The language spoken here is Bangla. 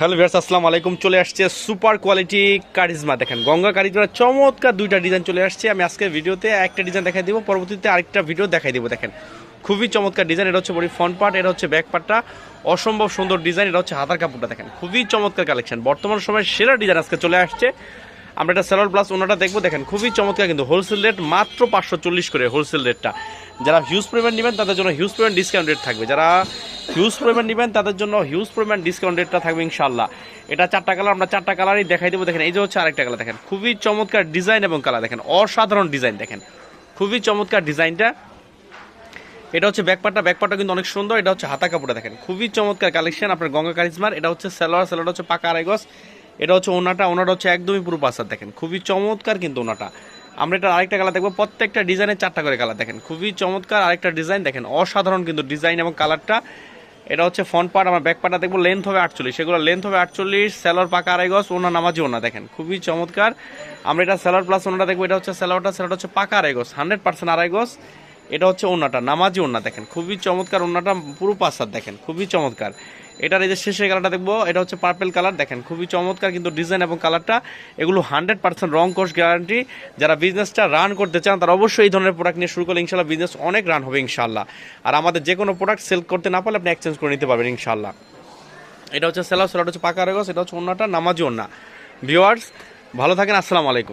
হ্যালো ভিয়ার্স আসসালামু আলাইকুম। চলে আসছে সুপার কোয়ালিটি কারিজমা। দেখেন, গঙ্গা কারিজমা চমৎকার দুইটা ডিজাইন চলে আসছে। আমি আজকে ভিডিওতে একটা ডিজাইন দেখাই দিব, পরবর্তীতে আরেকটা ভিডিও দেখাই দিব। দেখেন, খুবই চমৎকার ডিজাইন। এটা হচ্ছে বড়ি ফ্রন্ট পার্ট, এটা হচ্ছে ব্যাক পার্টটা। অসম্ভব সুন্দর ডিজাইন, এটা হচ্ছে হাতার কাপড়টা। দেখেন, খুবই চমৎকার কালেকশন। বর্তমান সময় সেরা ডিজাইন আজকে চলে আসছে। আমরা এটা সেলার প্লাস ওনাটা দেখব। দেখেন, খুবই চমৎকার কিন্তু হোলসেল রেট মাত্র পাঁচশো চল্লিশ করে হোলসেল রেটটা। যারা হিউজ পেমেন্ট নেবেন, তাদের জন্য হিউজ পেমেন্ট ডিসকাউন্ট রেট থাকবে। যারা হিউজ পরিমাণ নেবেন, তাদের জন্য হিউজ পরিমাণ ডিসকাউন্ট রেটটা থাকবে ইনশাল্লাহ এটা চারটা কালার আমরা চারটা কালারই দেখাই দেবো। দেখেন, এই যে হচ্ছে আরেকটা কালার দেখেন। খুবই চমৎকার ডিজাইন এবং কালার দেখেন। অসাধারণ ডিজাইন দেখেন। খুবই চমৎকার ডিজাইনটা এটা হচ্ছে ব্যাকপাটটা ব্যাকপাটটা কিন্তু অনেক সুন্দর। এটা হচ্ছে হাতা কাপড়টা দেখেন। খুবই চমৎকার কালেকশন আপনার গঙ্গা কারিজমার এটা হচ্ছে সালোয়ার সালোয়ার হচ্ছে পাকা আড়াইগস এটা হচ্ছে ওনাটা ওনাটা হচ্ছে একদমই পুরো পাসার দেখেন। খুবই চমৎকার কিন্তু ওনাটা। আমরা এটা আরেকটা কালার দেখব। প্রত্যেকটা ডিজাইনের চারটা করে কালার দেখেন। খুবই চমৎকার আরেকটা ডিজাইন দেখেন। অসাধারণ কিন্তু ডিজাইন এবং কালারটা এটা হচ্ছে ফ্রন্ট পার্ট আমার ব্যাক পার্টটা দেখব লেন্থ হবে আটচল্লিশ। সেগুলো লেন্থ হবে আটচল্লিশ স্যালোর পাকা আড়াই গজ ওনা নামাজি ওনা, দেখেন, খুবই চমৎকার। আমরা এটা স্যালোর প্লাস ওনাটা দেখব, এটা হচ্ছে স্যালোরটা স্যালোরটা হচ্ছে পাকা আড়াই গজ হান্ড্রেড পার্সেন্ট আড়াই গজ। এটা হচ্ছে ওনাটা নামাজি ওনা দেখেন, খুবই চমৎকার ওনাটা পুরো পাসার দেখেন, খুবই চমৎকার। এটার এই যে শেষের কালারটা দেখব, এটা হচ্ছে পার্পেল কালার দেখেন, খুবই চমৎকার কিন্তু ডিজাইন এবং কালারটা এগুলো হান্ড্রেড পার্সেন্ট রং কোর্স গ্যারান্টি যারা বিজনেসটা রান করতে চান, তারা অবশ্যই এই ধরনের প্রোডাক্ট নিয়ে শুরু করলে ইনশাল্লাহ বিজনেস অনেক রান হবে ইনশাল্লাহ। আর আমাদের যে কোনো প্রোডাক্ট সেল করতে না পারলে আপনি এক্সচেঞ্জ করে নিতে পারবেন ইনশাল্লাহ। এটা হচ্ছে সেলার সেলার হচ্ছে পাকা রেগস এটা হচ্ছে অন্যটা নামাজি অন্যা ভিওয়ার্স ভালো থাকেন, আসসালামু আলাইকুম।